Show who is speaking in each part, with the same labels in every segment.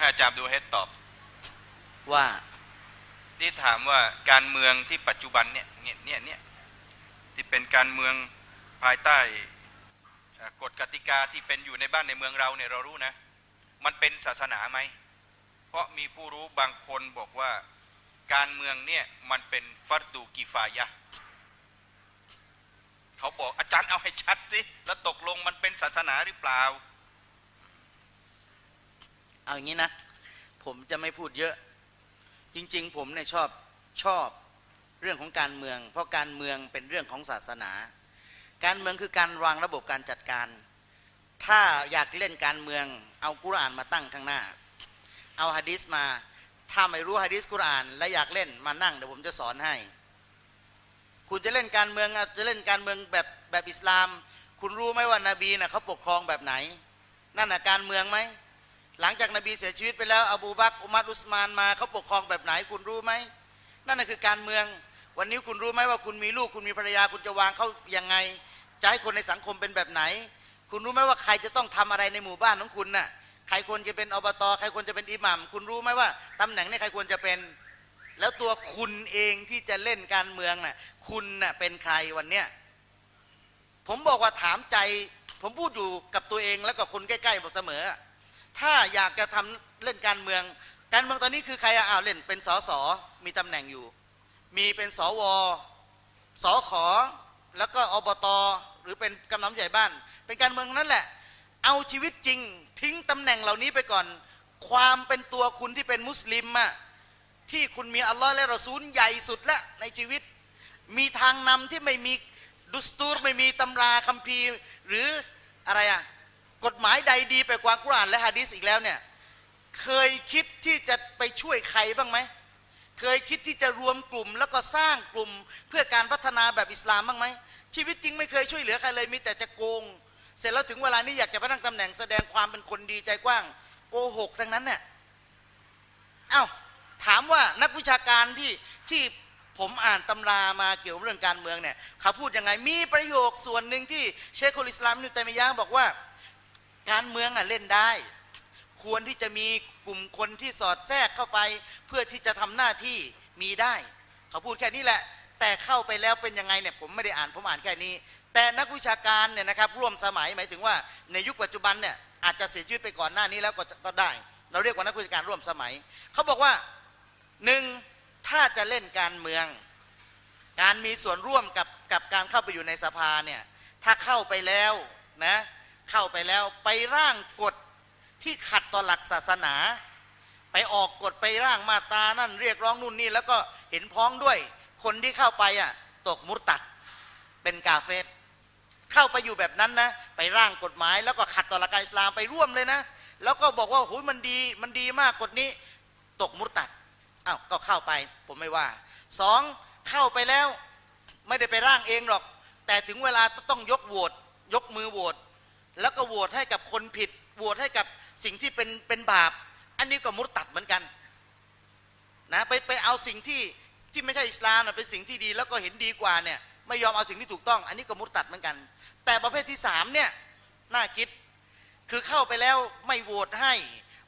Speaker 1: ให้อาจารย์ดูเฮดตอบ
Speaker 2: ว่า
Speaker 1: ที่ถามว่าการเมืองที่ปัจจุบันเนี่ยเนี่ยเนี่ยเนี่ยที่เป็นการเมืองภายใต้เอ่อกฎกติกาที่เป็นอยู่ในบ้านในเมืองเราเนี่ยเรารู้นะ มันเป็นศาสนาไหม เพราะมีผู้รู้บางคนบอกว่าการเมืองเนี่ยมันเป็นฟัรดูกิฟายะห์เขาบอกอาจารย์เอาให้ชัดสิแล้วตกลงมันเป็นศาสนาหรือเปล่า
Speaker 2: เอาอย่างนี้นะ ผมจะไม่พูดเยอะ จริง ๆ ผมเนี่ยชอบชอบเรื่องของการเมือง เพราะการเมืองเป็นเรื่องของศาสนา การเมืองคือการวางระบบการจัดการ ถ้าอยากเล่นการเมือง เอากุรอานมาตั้งข้างหน้า เอาฮะดิษมา ถ้าไม่รู้ฮะดิษกุรอาน และอยากเล่นมานั่งเดี๋ยวผมจะสอนให้ คุณจะเล่นการเมืองจะเล่นการเมืองแบบแบบอิสลาม คุณรู้ไหมว่านบีน่ะเขาปกครองแบบไหน นั่นน่ะการเมืองไหม หลังจากนบีเสียชีวิตไปแล้ว อบูบักอุมัรอุสมานมาเขาปกครองแบบไหนคุณรู้ไหมนั่นน่ะคือการเมืองวันนี้คุณรู้ไหมว่าคุณมีลูกคุณมีภรรยาคุณจะวางเขายังไง จะให้คนในสังคมเป็นแบบไหน คุณรู้ไหมว่าใครจะต้องทำอะไรในหมู่บ้านของคุณน่ะใครควรจะเป็นอบตใครควรจะเป็นอิหมัมคุณรู้ไหมว่าตำแหน่งนี้ใครควรจะเป็น แล้วตัวคุณเองที่จะเล่นการเมืองน่ะคุณน่ะเป็นใครวันเนี้ยผมบอกว่าถามใจ ผมพูดอยู่กับตัวเองแล้วก็คนใกล้ๆบอกเสมอ ถ้าอยากจะทำเล่นการเมือง การเมืองตอนนี้คือใครอะอ้าวเล่นเป็นสสมีตำแหน่งอยู่ มีเป็นสวสขแล้วก็อบตหรือเป็นกำนันใหญ่บ้าน เป็นการเมืองนั่นแหละ เอาชีวิตจริง ทิ้งตำแหน่งเหล่านี้ไปก่อน ความเป็นตัวคุณที่เป็นมุสลิมอะที่คุณมีอัลลอฮ์และรอซูลใหญ่สุดละในชีวิต มีทางนำที่ไม่มีดุสตูรไม่มีตำราคัมภีร์ หรืออะไรอะ กฎหมายใดดีไปกว่ากุรานและฮะดีษอีกแล้วเนี่ยเคยคิดที่จะไปช่วยใครบ้างไหมเคยคิดที่จะรวมกลุ่มแล้วก็สร้างกลุ่มเพื่อการพัฒนาแบบอิสลามบ้างไหมชีวิตจริงไม่เคยช่วยเหลือใครเลยมีแต่จะโกง เสร็จแล้วถึงเวลานี้อยากจะไปนั่งตำแหน่งแสดงความเป็นคนดีใจกว้าง โกหกทั้งนั้นเนี่ยเอ้าถามว่านักวิชาการที่ที่ผมอ่านตำรามาเกี่ยวกับเรื่องการเมืองเนี่ยเขาพูดยังไงมีประโยคส่วนหนึ่งที่เชคอุลอิสลามนิวตัยมียะบอกว่า การเมืองอะเล่นได้ ควรที่จะมีกลุ่มคนที่สอดแทรกเข้าไป เพื่อที่จะทำหน้าที่มีได้ เขาพูดแค่นี้แหละ แต่เข้าไปแล้วเป็นยังไงเนี่ยผมไม่ได้อ่านผมอ่านแค่นี้ แต่นักวิชาการเนี่ยนะครับร่วมสมัยหมายถึงว่าในยุคปัจจุบันเนี่ยอาจจะเสียชีวิตไปก่อนหน้านี้แล้วก็ก็ได้ เราเรียกว่านักวิชาการร่วมสมัย เขาบอกว่าหนึ่งถ้าจะเล่นการเมือง การมีส่วนร่วมกับกับการเข้าไปอยู่ในสภาเนี่ยถ้าเข้าไปแล้วนะ เข้าไปแล้วไปร่างกฎที่ขัดต่อหลักศาสนา ไปออกกฎไปร่างมาตานั่นเรียกร้องนู่นนี่แล้วก็เห็นพ้องด้วย คนที่เข้าไปอะตกมุตตัดเป็นกาเฟสเข้าไปอยู่แบบนั้นนะไปร่างกฎหมาย แล้วก็ขัดต่อหลักการอิสลามไปร่วมเลยนะ แล้วก็บอกว่าโอ้ยมันดีมันดีมากกฎนี้ ตกมุตตัดอ้าวก็เข้าไปผมไม่ว่าสองเข้าไปแล้วไม่ได้ไปร่างเองหรอก แต่ถึงเวลาต้องยกโหวตยกมือโหวต แล้วก็โหวตให้กับคนผิดโหวตให้กับสิ่งที่เป็นเป็นบาป อันนี้ก็มุตตัดเหมือนกันนะไปไปเอาสิ่งที่ที่ไม่ใช่อิสลามนะเป็นสิ่งที่ดีแล้วก็เห็นดีกว่าเนี่ยไม่ยอมเอาสิ่งที่ถูกต้อง อันนี้ก็มุตตัดเหมือนกัน แต่ประเภทที่สามเนี่ยน่าคิดคือเข้าไปแล้วไม่โหวตให้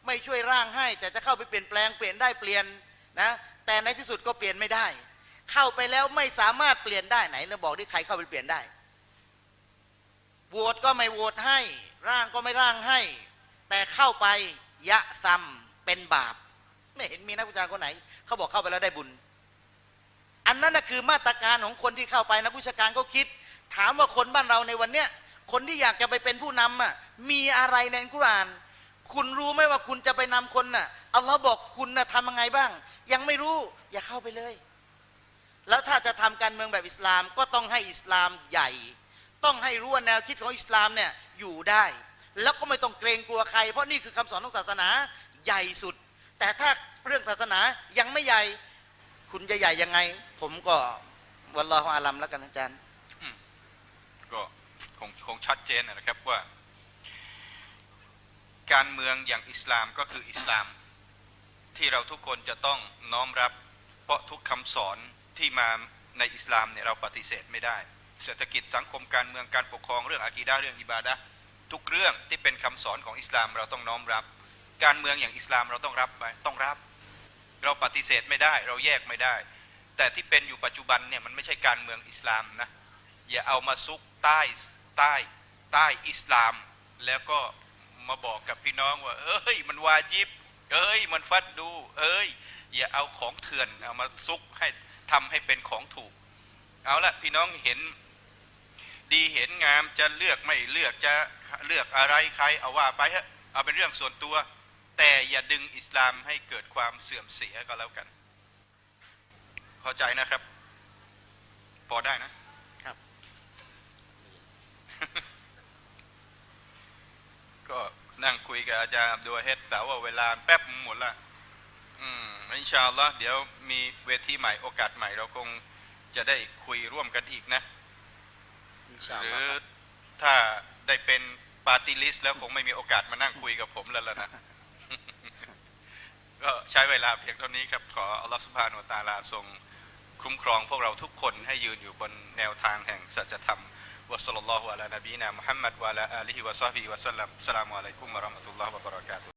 Speaker 2: ไม่ช่วยร่างให้ แต่จะเข้าไปเปลี่ยนแปลงเปลี่ยนได้เปลี่ยนนะแต่ในที่สุดก็เปลี่ยนไม่ได้ เข้าไปแล้วไม่สามารถเปลี่ยนได้ไหนเราบอกที่ใครเข้าไปเปลี่ยนได้ โหวตก็ไม่โหวตให้ ร่างก็ไม่ร่างให้ แต่เข้าไปยะซัมเป็นบาป ไม่เห็นมีนักวิจารณ์คนไหน เขาบอกเข้าไปแล้วได้บุญ อันนั้นนะคือมาตรการของคนที่เข้าไปนักวิชาการเขาคิด ถามว่าคนบ้านเราในวันเนี้ยคนที่อยากจะไปเป็นผู้นำอะมีอะไรในอัลกุรอาน คุณรู้ไหมว่าคุณจะไปนำคนน่ะอัลลอฮ์บอกคุณน่ะทำยังไงบ้าง ยังไม่รู้อย่าเข้าไปเลย แล้วถ้าจะทำการเมืองแบบอิสลามก็ต้องให้อิสลามใหญ่ ต้องให้รู้ว่าแนวคิดของอิสลามเนี่ยอยู่ได้ แล้วก็ไม่ต้องเกรงกลัวใคร เพราะนี่คือคำสอนของศาสนาใหญ่สุด แต่ถ้าเรื่องศาสนายังไม่ใหญ่ คุณจะใหญ่ยังไง ผมก็วัลลอฮุอาลัมแล้วกันอาจารย์
Speaker 1: ก็คงคงชัดเจนนะครับว่า การเมืองอย่างอิสลามก็คืออิสลาม ที่เราทุกคนจะต้องน้อมรับ เพราะทุกคำสอนที่มาในอิสลามเนี่ยเราปฏิเสธไม่ได้ เศรษฐกิจสังคมการเมืองการปกครองเรื่องอากีดะห์เรื่องอิบาดะทุกเรื่องที่เป็นคำสอนของอิสลามเราต้องน้อมรับ การเมืองอย่างอิสลามเราต้องรับไหมต้องรับ เราปฏิเสธไม่ได้เราแยกไม่ได้ แต่ที่เป็นอยู่ปัจจุบันเนี่ยมันไม่ใช่การเมืองอิสลามนะอย่าเอามาซุกใต้ใต้ใต้อิสลาม แล้วก็มาบอกกับพี่น้องว่า เอ้ย มันวาจิบ เอ้ย มันฟัดดู เอ้ย อย่าเอาของเถื่อนเอามาซุกให้ทำให้เป็นของถูก เอาละพี่น้องเห็น ดีเห็นงามจะเลือกไม่เลือกจะเลือกอะไรใครเอาว่าไปเถอะเอาเป็นเรื่องส่วนตัว แต่อย่าดึงอิสลามให้เกิดความเสื่อมเสียก็แล้วกันเข้าใจนะครับ พอได้นะ
Speaker 2: ครับ
Speaker 1: ก็นั่งคุยกับอาจารย์อับดุลเฮดแต่ว่าเวลาแป๊บหมดละอืมอินชาอัลลอฮ์เดี๋ยวมีเวทีใหม่โอกาสใหม่เราคงจะได้คุยร่วมกันอีกนะ
Speaker 2: อินชา
Speaker 1: ห
Speaker 2: อัล
Speaker 1: รื
Speaker 2: ลอ
Speaker 1: อ
Speaker 2: ฮ์ครับ
Speaker 1: ถ้าได้เป็นปาร์ตี้ลิสต์แล้วคงไม่มีโอกาสมานั่งคุยกับผมแล้วล่ะนะ ก็ใช้เวลาเพียงเท่านี้ครับ ขออัลลอฮฺสุบฮานุวะตะอาลาทรงคุ้มครองพวกเราทุกคนให้ยืนอยู่บนแนวทางแห่งสัจธรรมวะสัลลัลลอฮุอะลานบีนามุฮัมมัดวะอะลาอาลิฮิวะซอฮบิฮิวะสัลลัมสลามุอะลัยกุมวะเราะห์มะตุลลอฮ์วะบะเราะกาตุฮ์